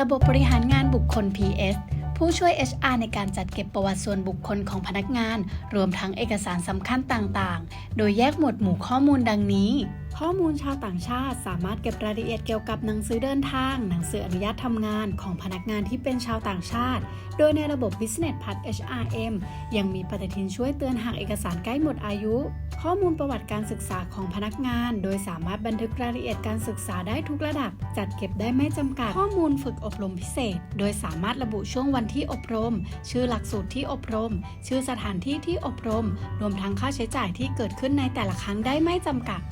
ระบบบริหารงานบุคคล PS ผู้ช่วย HR ในการจัดเก็บประวัติส่วนบุคคลของพนักงาน รวมทั้งเอกสารสำคัญต่างๆ โดยแยกหมวดหมู่ข้อมูลดังนี้ ข้อมูลชาวต่างชาติสามารถเก็บรายละเอียดเกี่ยวกับหนังสือเดินทาง หนังสืออนุญาตทำงานของพนักงานที่เป็นชาวต่างชาติ โดยในระบบ Business Pass HRM ยังมีปฏิทินช่วยเตือนหากเอกสารใกล้หมดอายุ ข้อมูลประวัติการศึกษาของพนักงาน โดยสามารถบันทึกรายละเอียดการศึกษาได้ทุกระดับ จัดเก็บได้ไม่จำกัด ข้อมูลฝึกอบรมพิเศษ โดยสามารถระบุช่วงวันที่อบรม ชื่อหลักสูตรที่อบรม ชื่อสถานที่ที่อบรม รวมทั้งค่าใช้จ่ายที่เกิดขึ้นในแต่ละครั้งได้ไม่จำกัด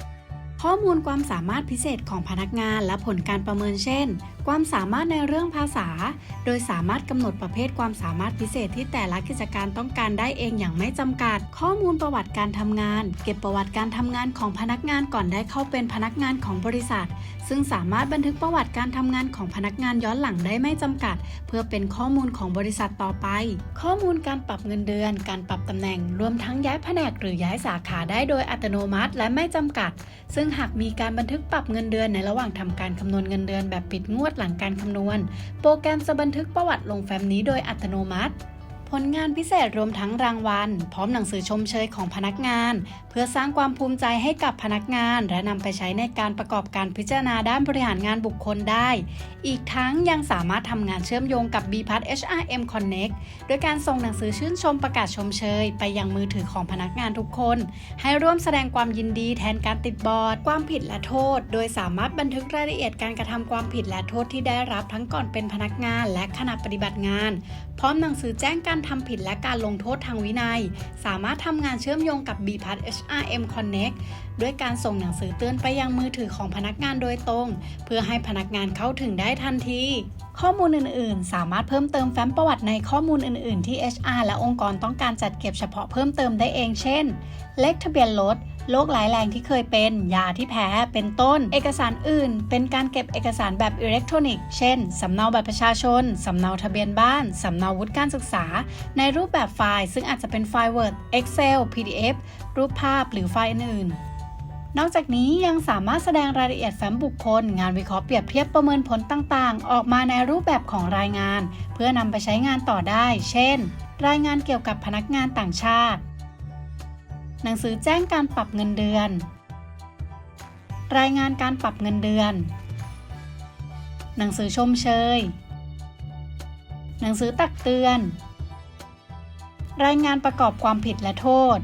ข้อมูลความสามารถพิเศษของพนักงานและผลการประเมินเช่น ความสามารถในเรื่องภาษา โดยสามารถกำหนดประเภทความสามารถพิเศษที่แต่ละกิจการต้องการได้เองอย่างไม่จำกัด ข้อมูลประวัติการทำงาน เก็บประวัติการทำงานของพนักงานก่อนได้เข้าเป็นพนักงานของบริษัท ซึ่งสามารถบันทึกประวัติการทำงานของพนักงานย้อนหลังได้ไม่จำกัด เพื่อเป็นข้อมูลของบริษัทต่อไป ข้อมูลการปรับเงินเดือน การปรับตำแหน่ง รวมทั้งย้ายแผนกหรือย้ายสาขาได้โดยอัตโนมัติ และไม่จำกัด ซึ่งหากมีการบันทึกปรับเงินเดือนในระหว่างทำการคำนวณเงินเดือนแบบปิดงวดหลังการคำนวณ โปรแกรมจะบันทึกประวัติลงแฟ้มนี้โดยอัตโนมัติ ผลงานพิเศษรวมทั้งรางวัล พร้อมหนังสือชมเชยของพนักงาน เพื่อสร้างความภูมิใจให้กับพนักงาน และนำไปใช้ในการประกอบการพิจารณาด้านบริหารงานบุคคลได้ อีกทั้งยังสามารถทำงานเชื่อมโยงกับ b p a s HRM Connect โดยการส่งหนังสือชื่นชมประกาศชมเชย ไปยังมือถือของพนักงานทุกคน ให้ร่วมแสดงความยินดีแทนการติดบอร์ด ความผิดและโทษ โดยสามารถบันทึกรายละเอียดการกระทำความผิดและโทษที่ได้รับทั้งก่อนเป็นพนักงาน และขณะปฏิบัติงาน พร้อมหนังสือแจ้งการทำผิดและการลงโทษทางวินัย สามารถทำงานเชื่อมโยงกับ b p a s HRM Connect ด้วยการส่งหนังสือเตือนไปยังมือถือของพนักงานโดยตรง เพื่อให้พนักงานเข้าถึงได้ทันที ข้อมูลอื่นๆ สามารถเพิ่มเติมแฟ้มประวัติในข้อมูลอื่นๆ ที่ HR และองค์กรต้องการจัดเก็บเฉพาะเพิ่มเติมได้เอง เช่น เลขทะเบียนรถ โรคร้ายแรงที่เคยเป็น ยาที่แพ้ เป็นต้น เอกสารอื่น เป็นการเก็บเอกสารแบบอิเล็กทรอนิกส์ เช่น สำเนาบัตรประชาชน สำเนาทะเบียนบ้าน สำเนาวุฒิการศึกษา ในรูปแบบไฟล์ ซึ่งอาจจะเป็นไฟล์ Word Excel PDF รูปภาพหรือไฟล์อื่นๆ นอกจากนี้ยังสามารถแสดงรายละเอียดแฟ้มบุคคล งานวิเคราะห์เปรียบเทียบประเมินผลต่างๆ ออกมาในรูปแบบของรายงาน เพื่อนำไปใช้งานต่อได้ เช่น รายงานเกี่ยวกับพนักงานต่างชาติ หนังสือแจ้งการปรับเงินเดือน รายงานการปรับเงินเดือน หนังสือชมเชย หนังสือตักเตือน รายงานประกอบความผิดและโทษ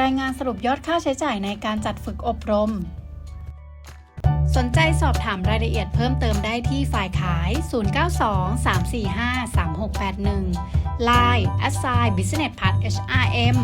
รายงานสรุปยอดค่าใช้จ่ายในการจัดฝึกอบรม สนใจสอบถามรายละเอียดเพิ่มเติมได้ที่ฝ่ายขาย 092 345 3681 Line a s s i g n Business Part HRM